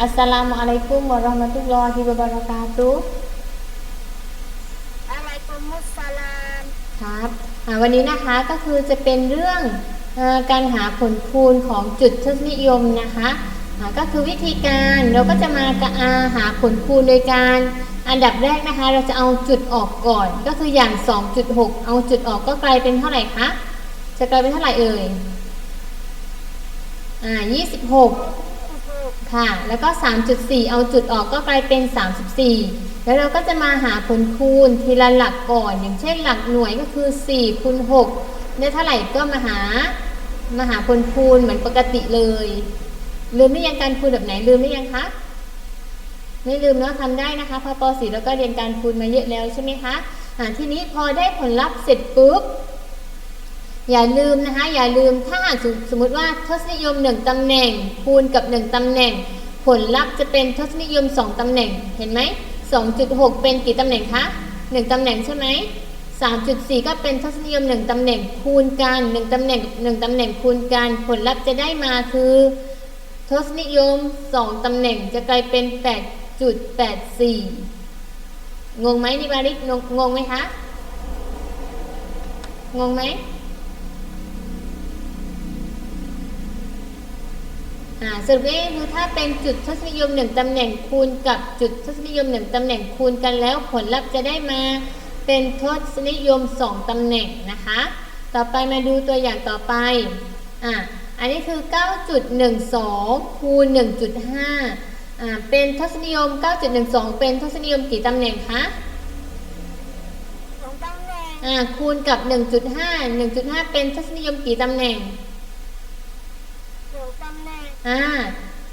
อัสสลามุอะลัยกุมวะเราะห์มะตุลลอฮิวะบะเราะกาตุฮ์อะไรกุมุสสลามครับอ่าวันนี้นะคะก็คือจะเป็นเรื่องเออการหาผลคูณของจุดทศนิยมนะคะอ่าก็คือวิธีการเราก็จะมากะอาหาผลคูณโดยการอันดับแรกนะคะ เราจะเอาจุดออกก่อน ก็คืออย่าง 2.6 เอาจุดออกก็กลายเป็นเท่าไหร่คะจะกลายเป็นเท่าไหร่เอ่ยอ่า26 ค่ะ แล้วก็ 3.4 เอาจุดออกก็กลายเป็น 34 แล้วเราก็จะมาหาผลคูณทีละหลักก่อน อย่างเช่นหลักหน่วยก็คือ4คูณ6ได้เท่าไหร่ก็มาหามาหาผลคูณเหมือนปกติเลย ลืมไม่ยังการคูณแบบไหนลืมไม่ยังคะ ไม่ลืมเนาะทำได้นะคะพอป .4 แล้วก็เรียนการคูณมาเยอะแล้วใช่ไหมคะอ่าทีนี้พอได้ผลลัพธ์เสร็จปุ๊บ อย่าลืมนะคะ อย่าลืมถ้าหาสมมติว่าทศนิยม 1ตำแหน่ง คูณกับ 1ตำแหน่ง ผลลัพธ์จะเป็นทศนิยม 2ตำแหน่งเห็นไหม 2.6 เป็นกี่ตำแหน่งคะ 1ตำแหน่งใช่ไหม 3.4 ก็เป็นทศนิยม 1ตำแหน่งคูณกัน1ตำแหน่ง 1ตำแหน่งคูณกันผลลัพธ์จะได้มาคือ ทศนิยม 2ตำแหน่งจะกลายเป็น 8.84 งงไหมนิบาริกงงงงไหมคะ งงไหม อ่า สรุปง่ายๆคือถ้าเป็นจุดทศนิยมหนึ่งตำแหน่งคูณกับจุดทศนิยมหนึ่งตำแหน่งคูณกันแล้วผลลัพธ์จะได้มาเป็นทศนิยมสองตำแหน่งนะคะ ต่อไปมาดูตัวอย่างต่อไปอ่าอันนี้คือ 9.12 คูณ 1.5อ่าเป็นทศนิยม 9.12 เป็นทศนิยมกี่ตำแหน่งคะสองตำแหน่งอ่าคูณกับ 1.5 1.5 เป็นทศนิยมกี่ตำแหน่งสองตำแหน่ง อ่า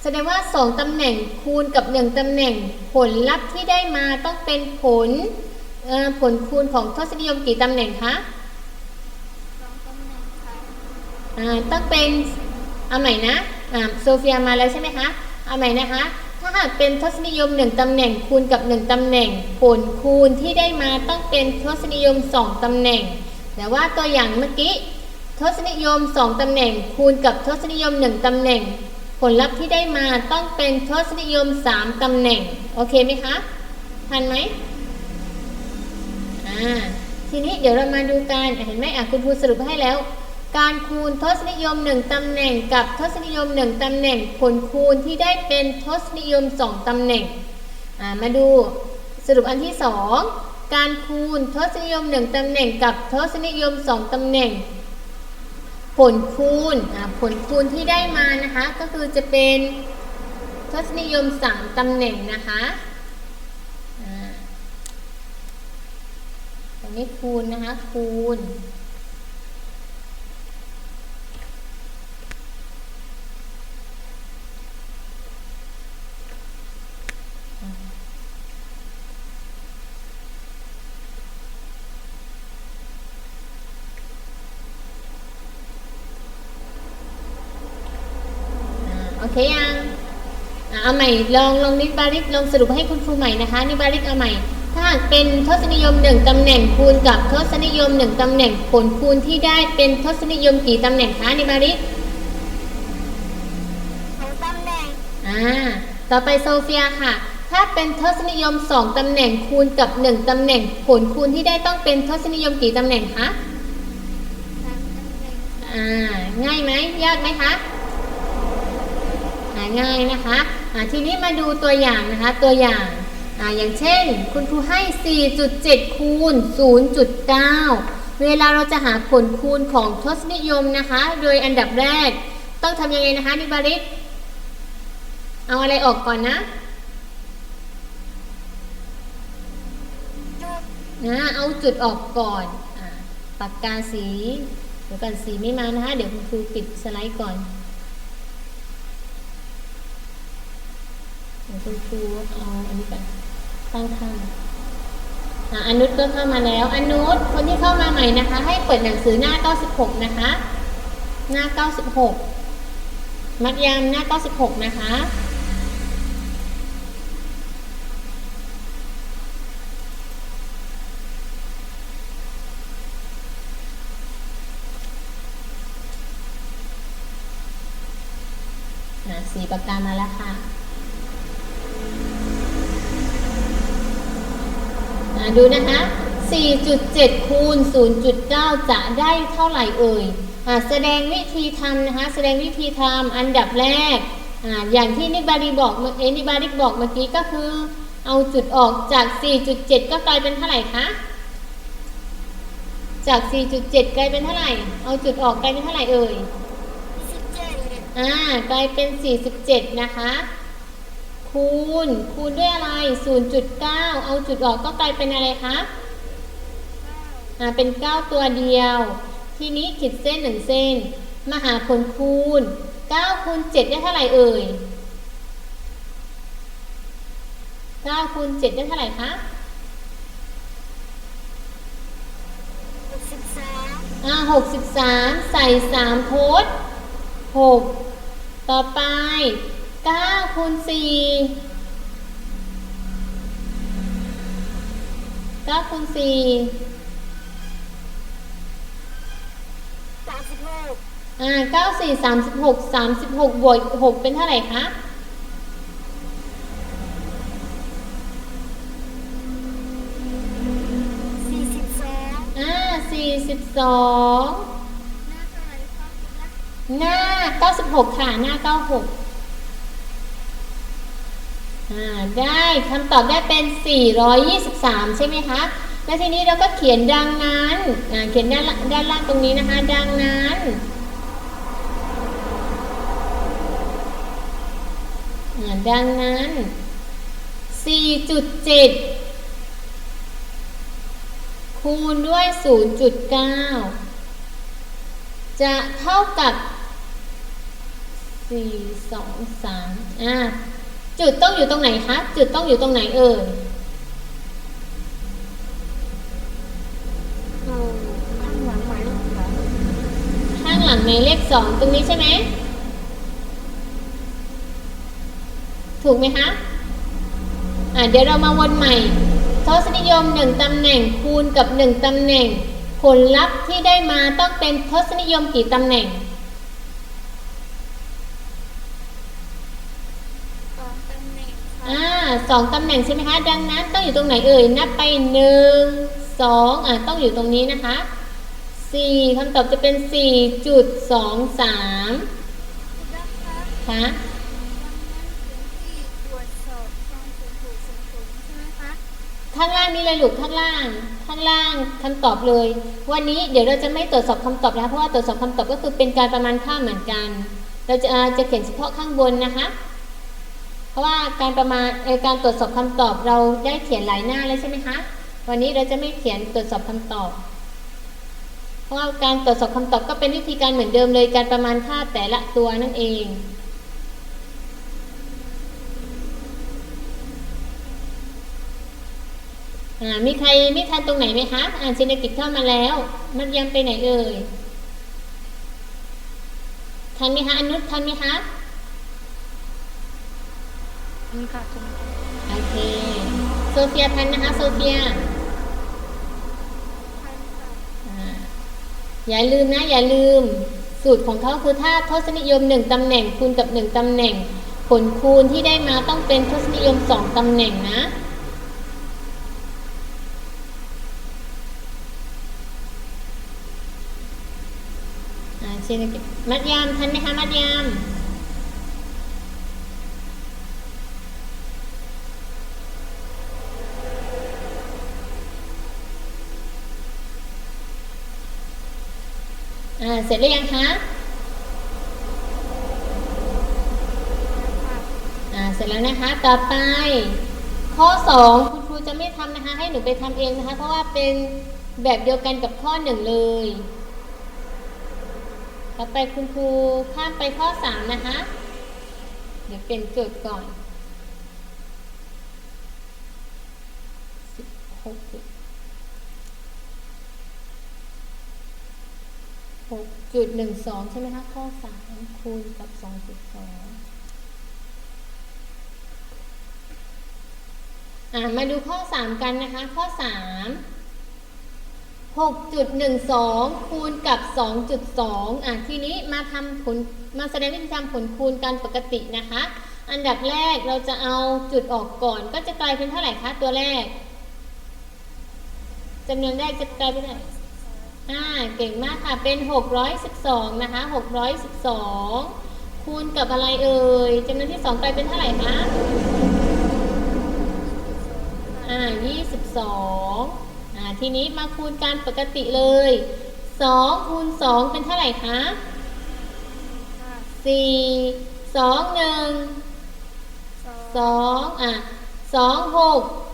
แสดงว่า 2ตำแหน่งคูณกับ 1ตำแหน่งผลลัพธ์ที่ได้มาต้องเป็นผลผลคูณของทศนิยมกี่ตำแหน่งคะสองตำแหน่งอ่าต้องเป็นเอาใหม่นะอ่าโซเฟียมาแล้วใช่ไหมคะเอาใหม่นะคะ ถ้าหากเป็นทศนิยม 1ตำแหน่งคูณกับ 1ตำแหน่ง ผลคูณที่ได้มาต้องเป็นทศนิยม 2ตำแหน่ง แต่ว่าตัวอย่างเมื่อกี้ทศนิยม 2ตำแหน่งคูณกับทศนิยม 1ตำแหน่ง ผลลัพธ์ที่ได้มาต้องเป็นทศนิยม 3 ตำแหน่ง โอเคไหมคะ ทันไหมอ่าทีนี้เดี๋ยวเรามาดูกันเห็นไหมอะคุณครูสรุปให้แล้ว การคูณทศนิยม 1 ตำแหน่งกับทศนิยม 1 ตำแหน่ง ผลคูณที่ได้เป็นทศนิยม 2 ตำแหน่งอ่ามาดูสรุปอันที่ 2 การคูณทศนิยม 1 ตำแหน่งกับทศนิยม 2 ตำแหน่ง ผลคูณผลคูณที่ได้มานะคะ ก็คือจะเป็นทศนิยม3ตำแหน่งนะคะอันนี้คูณนะคะคูณ เคยังอ่าเอาใหม่ลองลองนิบาริกลองสรุปให้คุณครูใหม่นะคะนิบาริกเอาใหม่ ถ้าหากเป็นทศนิยมหนึ่งตำแหน่งคูณกับทศนิยมหนึ่งตำแหน่งผลคูณที่ได้เป็นทศนิยมกี่ตำแหน่งคะนิบาริกสองตำแหน่งอ่าต่อไปโซเฟียค่ะ ถ้าเป็นทศนิยมสองตำแหน่งคูณกับหนึ่งตำแหน่ง ผลคูณที่ได้ต้องเป็นทศนิยมกี่ตำแหน่งคะสามตำแหน่งอ่าง่ายไหมยากไหมคะอ่า ง่ายนะคะอ่าทีนี้มาดูตัวอย่างนะคะตัวอย่างออย่างเช่น คุณครูให้ 4.7 คูณ 0.9 เวลาเราจะหาผลคูณของทศนิยมนะคะ โดยอันดับแรก ต้องทำยังไงนะคะนิบาริกเอาอะไรออกก่อนนะนะเอาจุดออกก่อนอปากกาสี เดี๋ยวกันสีไม่มานะคะ เดี๋ยวคุณครูปิดสไลด์ก่อน เดี๋ยว คุณครูเอาอันนี้ก่อนตั้งข้างอะอนุชก็เข้ามาแล้ว อนุชคนที่เข้ามาใหม่นะคะ ให้เปิดหนังสือหน้า 96 นะคะ หน้า 96 มัดยามหน้า 96 นะคะอะสีปากกามาแล้วค่ะ อ่า ดูนะคะ 4.7 คูณ 0.9 จะได้เท่าไหร่เอ่ยอ่าแสดงวิธีทำนะคะ แสดงวิธีทำอันดับแรกอ่าอย่างที่นิบารีบอกเมื่อเอนิบาริกบอกเมื่อกี้ก็คือ เอาจุดออกจาก 4.7 ก็กลายเป็นเท่าไหร่คะ จาก 4.7 กลายเป็นเท่าไหร่ เอาจุดออกกลายเป็นเท่าไหร่เอ่ยสิบเจ็ดอ่ากลายเป็น 47 นะคะ คูณ คูณด้วยอะไร 0.9 เอาจุดออกก็กลายเป็นอะไรคะอ่าเป็น 9 ตัวเดียว ทีนี้ขีดเส้น1เส้น มาหาผลคูณ 9 คูณ 7 ได้เท่าไหร่เอ่ย 9 คูณ 7 ได้เท่าไหร่คะหกสิบสามอ่าหกสิบสามใส่สามโพสหกต่อไป ก้าคูณสี่เก้าคูณสี่สามสิบหกอ่าเก้าสี่สามสิบหกสามสิบหกบวกหกเป็นเท่าไหร่คะสอ่า42 หน้า 96 ค่ะ หน้าเก้าหก ได้คำตอบได้เป็น 423 ใช่ไหมคะ แล้วทีนี้เราก็เขียนดังนั้นเขียนด้านล่างด้านล่างตรงนี้นะคะ ดังนั้น ดังนั้น 4.7 คูณด้วย 0.9 จะเท่ากับ 4 2 3อ่า จุดต้องอยู่ตรงไหนคะ จุดต้องอยู่ตรงไหนเอ่ยโอ้ข้างหลังหมายเลขสองข้างหลังในเลขสองตรงนี้ใช่ไหม ถูกไหมคะ อ่าเดี๋ยวเรามาวนใหม่ทศนิยมหนึ่งตำแหน่งคูณกับหนึ่งตำแหน่ง ผลลัพธ์ที่ได้มาต้องเป็นทศนิยมกี่ตำแหน่ง สองตำแหน่งค่ะ อ่า สองตำแหน่งใช่ไหมคะ ดังนั้นต้องอยู่ตรงไหนเอ่ย นับไปหนึ่งสองอ่าต้องอยู่ตรงนี้นะคะสี่คำตอบจะเป็นสี่จุดสองสามคุณรักครับค่ะดังนั้นถึงที่ตรวจสอบความถูกถูกสมถูกใช่ไหมคะข้างล่างนี้เลยลูกข้างล่าง ข้างล่างคำตอบเลย วันนี้เดี๋ยวเราจะไม่ตรวจสอบคำตอบแล้วเพราะว่าตรวจสอบคำตอบก็คือเป็นการประมาณค่าเหมือนกัน เราจะอ่าจะเขียนเฉพาะข้างบนนะคะ เพราะว่าการประมาณการตรวจสอบคำตอบเราได้เขียนหลายหน้าแล้วใช่ไหมคะ วันนี้เราจะไม่เขียนตรวจสอบคำตอบ เพราะว่าการตรวจสอบคำตอบก็เป็นวิธีการเหมือนเดิมเลยการประมาณค่าแต่ละตัวนั่นเองมีใครไม่ทันตรงไหนไหมคะ อ่านเศรษฐกิจเข้ามาแล้ว มันยังไปไหนเอ่ย ทันไหมคะอนุทันไหมคะ นี่ค่ะคุณโอเคโซเฟียทันนะคะโซเฟียพันค่ะอ่าอย่าลืมนะ อย่าลืม สูตรของเขาคือถ้าทศนิยมหนึ่งตำแหน่งคูณกับหนึ่งตำแหน่ง ผลคูณที่ได้มาต้องเป็นทศนิยมสองตำแหน่งนะอ่าเช่นกันมัดยามทันไหมคะมัดยาม เสร็จหรือยังคะอ่าเสร็จแล้วนะคะ ต่อไป ข้อ 2 คุณครูจะไม่ทำนะคะ ให้หนูไปทำเองนะคะ เพราะว่าเป็นแบบเดียวกันกับข้อ 1 เลย ต่อไปคุณครูข้ามไปข้อ 3 นะคะ เดี๋ยวเป็นโจทย์ก่อน16จุด หกจุดหนึ่งสองใช่ไหมคะ ข้อสามคูณกับสองจุดสองอ่ามาดูข้อสามกันนะคะ ข้อสามหกจุดหนึ่งสองคูณกับสองจุดสองอะทีนี้มาทำผลมาแสดงวิธีทำผลคูณกันปกตินะคะ อันดับแรกเราจะเอาจุดออกก่อน ก็จะกลายเป็นเท่าไหร่คะตัวแรกจำนวนแรกจะกลายเป็นอะไร อ่าเก่งมากค่ะ เป็น 612 นะคะ 612 คูณกับอะไรเอ่ยจำนวนที่ 2 กลายเป็นเท่าไหร่คะ อ่า 22 อ่า ทีนี้มาคูณการปกติเลย 2 คูณ 2 เป็นเท่าไหร่คะ 4 2 1 2 อะ 2 6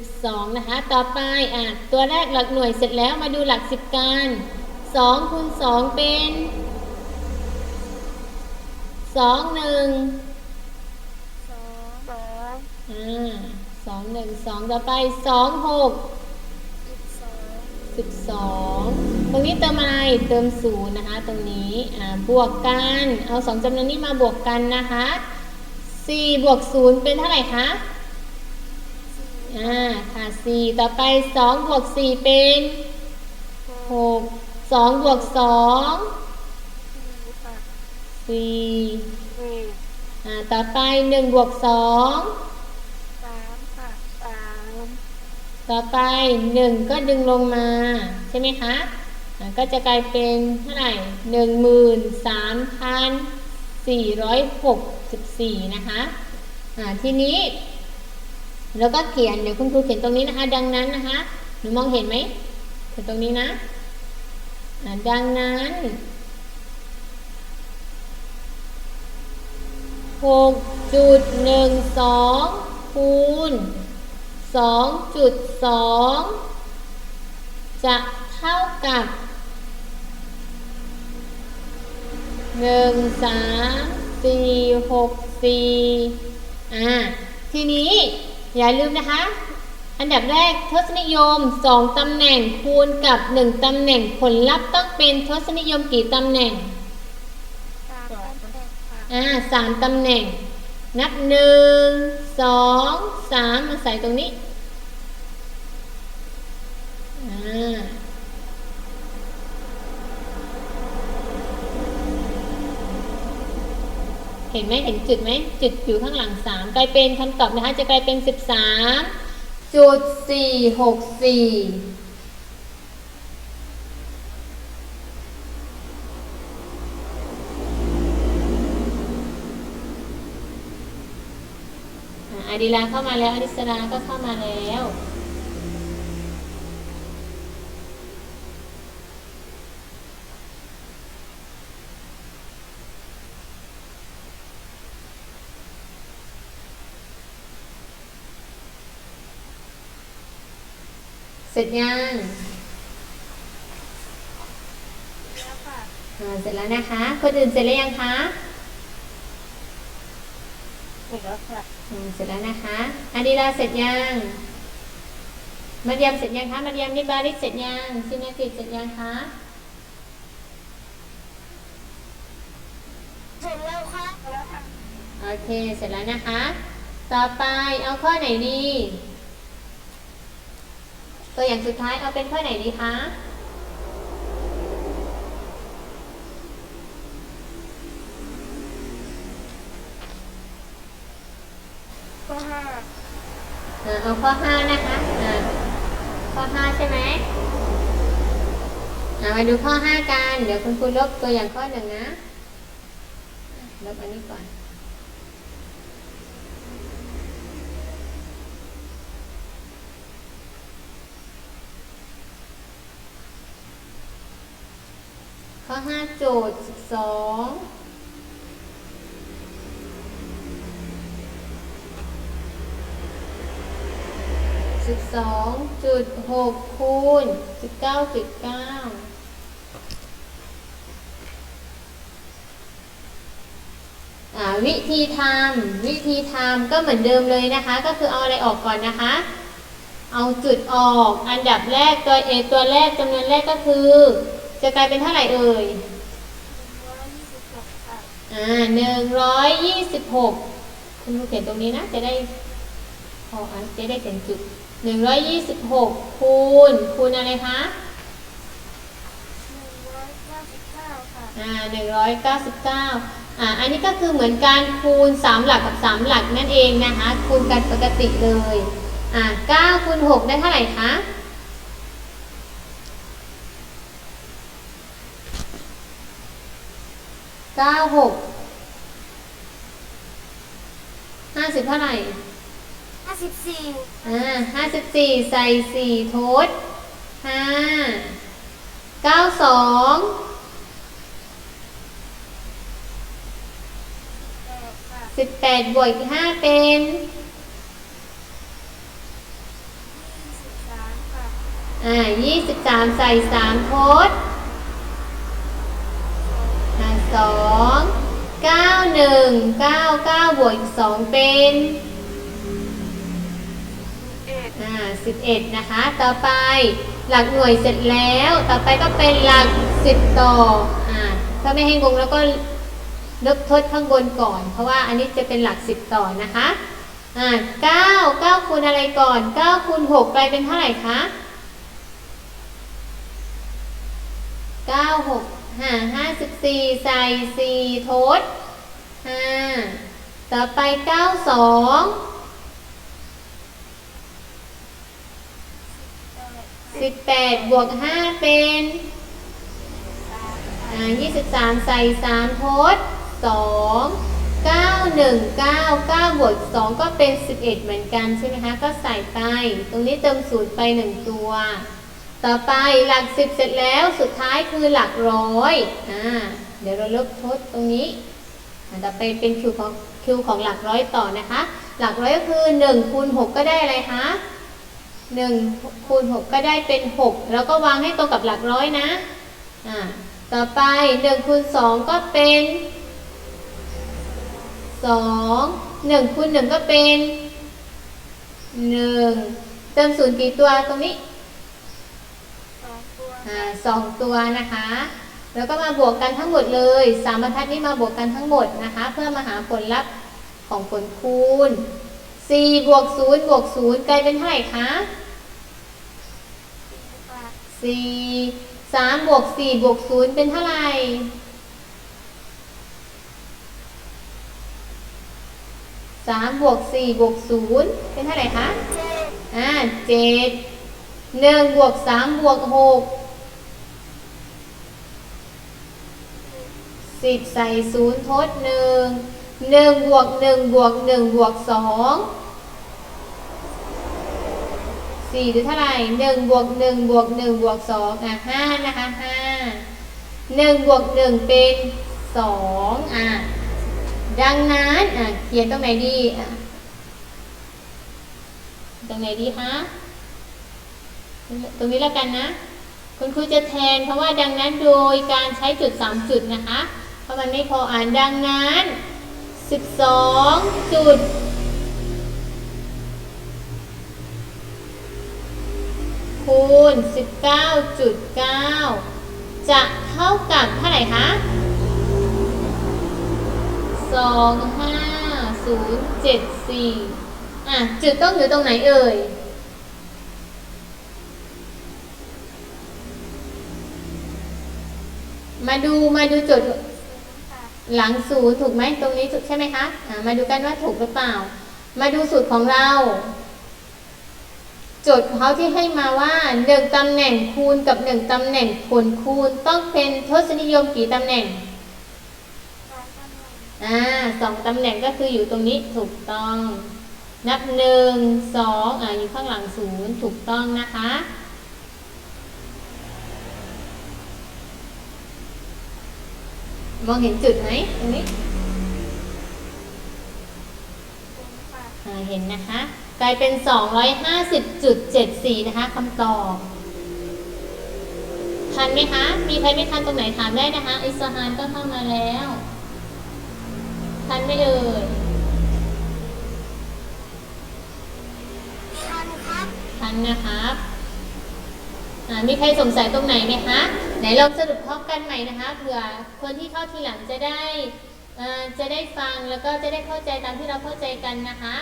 12 นะคะ ต่อไปอะตัวแรกหลักหน่วยเสร็จแล้วมาดูหลักสิบการ2คูณ2 เป็น 2 1 อ่าสองหนึ่งสองต่อไปสองหกสิบสองตรงนี้เติมอะไรเติมศูนย์นะคะ ตรงนี้อ่าบวกกันเอาสองจำนวนนี้มาบวกกันนะคะสี่บวกศูนย์เป็นเท่าไหร่คะ อ่าค่ะสี่ต่อไปสองบวกสี่เป็นหกสองบวกสองสี่ค่ะสี่สี่อ่าต่อไปหนึ่งบวกสองสามค่ะสามต่อไปหนึ่งก็ดึงลงมาใช่ไหมคะอ่าก็จะกลายเป็นเท่าไหร่หนึ่งหมื่นสามพันสี่ร้อยหกสิบสี่นะคะอ่าทีนี้ แล้วก็เขียนเดี๋ยวคุณครูเขียนตรงนี้นะคะ ดังนั้นนะคะหนูมองเห็นไหมเขียนตรงนี้นะดังนั้นหกจุดหนึ่งสองคูณสองจุดสองจะเท่ากับหนึ่งสามสี่หกสี่อ่าทีนี้ อย่าลืมนะคะ อันดับแรกทศนิยม 2 ตำแหน่งคูณกับ 1 ตำแหน่งผลลัพธ์ต้องเป็นทศนิยมกี่ตำแหน่งสามตำแหน่งค่ะอ่าสามตำแหน่ง นับหนึ่งสองสามมาใส่ตรงนี้อ่า เห็นไหมเห็นจุดไหมจุดอยู่ข้างหลังสามกลายเป็นคำตอบนะคะจะกลายเป็นสิบสามจุดสี่หกสี่อาดิลาเข้ามาแล้วอดิสราก็เข้ามาแล้ว เสร็จยังแล้วค่ะอ่าเสร็จแล้วนะคะ คนอื่นเสร็จแล้วยังคะเสร็จแล้วค่ะอืมเสร็จแล้วนะคะอาดิลาเสร็จยังมาเรียมเสร็จยังคะมาเรียมนิบาริกเสร็จยังซินากิเสร็จยังคะเสร็จแล้วค่ะแล้วค่ะโอเคเสร็จแล้วนะคะ ต่อไปเอาข้อไหนดี ตัวอย่างสุดท้ายเอาเป็นข้อไหนดีคะข้อห้าอ่าเอาข้อห้านะคะอ่าข้อห้าใช่ไหมอ่ามาดูข้อห้ากัน เดี๋ยวคุณครูลบตัวอย่างข้อหนึ่งนะลบอันนี้ก่อน โจทย์สิบสองสิบสองจุดหกคูณสิบเก้าจุดเก้าอ่าวิธีทำวิธีทำก็เหมือนเดิมเลยนะคะ ก็คือเอาอะไรออกก่อนนะคะ เอาจุดออก อันดับแรกตัวเอตัวแรกจำนวนแรกก็คือ จะกลายเป็นเท่าไหร่เอ่ย ร้อยยี่สิบหกค่ะ อ่าหนึ่งร้อยยี่สิบหกคุณครูเขียนตรงนี้นะจะได้พออะจะได้เขียนจุดหนึ่งร้อยยี่สิบหกคูณคูณอะไรคะหนึ่งร้อยเก้าสิบเก้าค่ะอ่าหนึ่งร้อยเก้าสิบเก้าอ่าอันนี้ก็คือเหมือนการคูณสามหลักกับสามหลักนั่นเองนะคะ คูณกันปกติเลยอ่าเก้าคูณหกได้เท่าไหร่คะ ก้าหกห้าสิบเท่าไหร่ห้าสิบสี่อ่าห้าสิบสี่ใส่สี่ทดห้าเก้าสองแปดค่ะสิบแปดบวกอีกห้าเป็นยี่สิบสามค่ะอ่ายี่สิบสามใส่สามทดอ่า สองเก้าหนึ่งเก้าเก้าบวกอีกสองเป็นอ่าสิบเอ็ดนะคะ ต่อไปหลักหน่วยเสร็จแล้ว ต่อไปก็เป็นหลักสิบต่ออ่าถ้าไม่ให้งงแล้วก็ลบทดข้างบนก่อน เพราะว่าอันนี้จะเป็นหลักสิบต่อนะคะอ่าเก้าเก้าคูณอะไรก่อนเก้าคูณหกกลายเป็นเท่าไหร่คะเก้าหก ห้าห้าสิบสี่ใส่สี่ทดห้าต่อไปเก้าสองสิบแปดบวกห้าเป็นสามอ่ายี่สิบสามใส่สามทดสองเก้าหนึ่งเก้าเก้าบวกสองก็เป็นสิบเอ็ดเหมือนกันใช่ไหมคะ ก็ใส่ไป ตรงนี้เติมศูนย์ไปหนึ่งตัว ต่อไปหลักสิบเสร็จแล้วสุดท้ายคือหลักร้อยอ่าเดี๋ยวเราลบทดตรงนี้ต่อไปเป็นคิวของคิวของหลักร้อยต่อนะคะ หลักร้อยก็คือหนึ่งคูณหกก็ได้อะไรคะหนึ่งคูณหกก็ได้เป็นหกแล้วก็วางให้ตรงกับหลักร้อยนะอ่าต่อไปหนึ่งคูณสองก็เป็นสองหนึ่งคูณหนึ่งก็เป็นหนึ่งเติมศูนย์กี่ตัวตรงนี้ สองตัวนะคะ แล้วก็มาบวกกันทั้งหมดเลยสามบรรทัดนี้มาบวกกันทั้งหมดนะคะ เพื่อมาหาผลลัพธ์ของผลคูณสี่บวกศูนย์บวกศูนย์กลายเป็นเท่าไหร่คะสี่สิบบามบวกสี่บวกศูนย์เป็นเท่าไหร่สามบวกสี่บวกศูนย์เป็นเท่าไหร่คะเจ็ดอ่าเจ็ดหนึ่งบวกสามบวกหก สิบใส่ศูนย์ทดหนึ่งหนึ่งบวกหนึ่งบวกหนึ่งบวกสองสี่หรือเท่าไหร่หนึ่งบวกหนึ่งบวกหนึ่งบวกสองอะห้านะคะห้าหนึ่งบวกหนึ่งเป็นสองอะดังนั้นอะเขียนตรงไหนดีอะตรงไหนดีคะตรงนี้แล้วกันนะ คุณครูจะแทนเพราะว่าดังนั้นโดยการใช้จุดสามจุดนะคะ เพราะมันไม่พออ่านดังนั้นสิบสองจุด คูณสิบเก้าจุดเก้าจะเท่ากับเท่าไหร่คะสองห้าศูนย์เจ็ดสี่อะ จุดต้องอยู่ตรงไหนเอ่ยมาดูมาดูจุดศูนย์ หลังศูนย์ถูกไหมตรงนี้ถูกใช่ไหมคะอะมาดูกันว่าถูกหรือเปล่า มาดูสูตรของเรา โจทย์ของเขาที่ให้มาว่าหนึ่งตำแหน่งคูณกับหนึ่งตำแหน่งผลคูณต้องเป็นทศนิยมกี่ตำแหน่งสองตำแหน่งอ่าสองตำแหน่งก็คืออยู่ตรงนี้ถูกต้อง นับหนึ่งสองอ่าอยู่ข้างหลังศูนย์ถูกต้องนะคะ มองเห็นจุดไหมตรงนี้ศูนย์ค่ะอ่าเห็นนะคะ กลายเป็น 250.74 นะคะคำตอบทันไหมคะ มีใครไม่ทันตรงไหนถามได้นะคะ อิสฮานก็เข้ามาแล้ว ทันไหม่เอ่ย ทันครับ ทันนะครับอ่ามีใครสงสัยตรงไหนไหมคะ ไหนลองสรุปพร้อมกันใหม่นะคะเผื่อคนที่เข้าทีหลังจะได้เอ่อจะได้ฟังแล้วก็จะได้เข้าใจตามที่เราเข้าใจกันนะคะ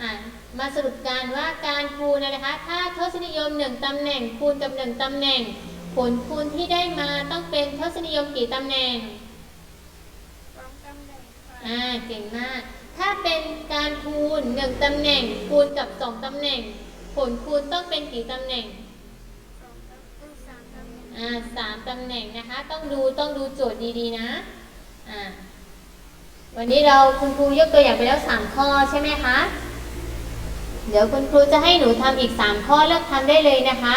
อ่ามาสรุปกันว่าการคูณนะคะ ถ้าทศนิยมหนึ่งตำแหน่งคูณกับหนึ่งตำแหน่ง ผลคูณที่ได้มาต้องเป็นทศนิยมกี่ตำแหน่งสองตำแหน่งค่ะอ่าเก่งมาก ถ้าเป็นการคูณหนึ่งตำแหน่งคูณกับสองตำแหน่งผผลคูณต้องเป็นกี่ตำแหน่ง สองตำเอ้ยสามตำแหน่ง อ่าสามตำแหน่งนะคะ ต้องดูต้องดูโจทย์ดีๆนะอ่าวันนี้เราคุณครูยกตัวอย่างไปแล้วสามข้อใช่ไหมคะเดี๋ยวคุณครูจะให้หนูทำอีกสามข้อเลือกทำได้เลยนะคะ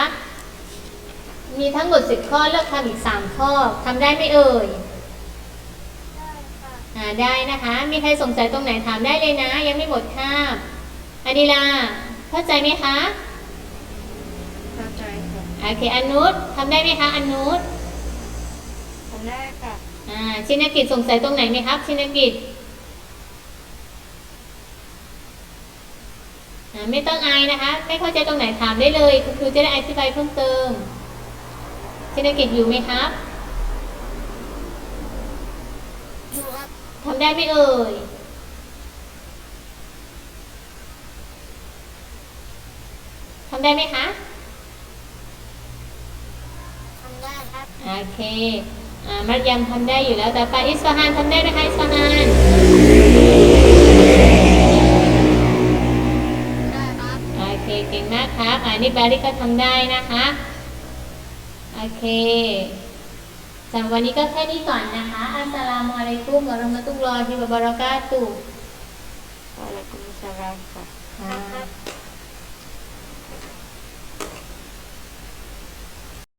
มีทั้งหมดสิบข้อเลือกทำอีกสามข้อทำได้ไหมเอ่ยได้ค่ะอ่าได้นะคะ มีใครสงสัยตรงไหนถามได้เลยนะ ยังไม่หมดคาบอดิลาเข้าใจไหมคะเข้าใจค่ะ โอเคอนุชทำได้ไหมคะอนุชทำได้ค่ะอ่าชินกิจสงสัยตรงไหนไหมครับชินกิจอ่าไม่ต้องอายนะคะ ไม่เข้าใจตรงไหนถามได้เลยคุณครูจะได้อธิบายเพิ่มเติมชินกิจอยู่ไหมครับดูครับทำได้ไหมเอ่ยทำได้ไหมคะ โอเคอ่ามัดยำทำได้อยู่แล้ว แต่ปาอิสฟาฮานทำได้ไหมคะอิสฟาฮานได้ครับโอเคเก่งมากครับอ่านี่บาริก็ทำได้นะคะโอเคสำหรับวันนี้ก็แค่นี้ก่อนนะคะอัสสลามุอะลัยกุมวะเราะมะตุลลอฮิวะบะเราะกาตุฮ์วะอะลัยกุมุสสลามค่ะค่ะ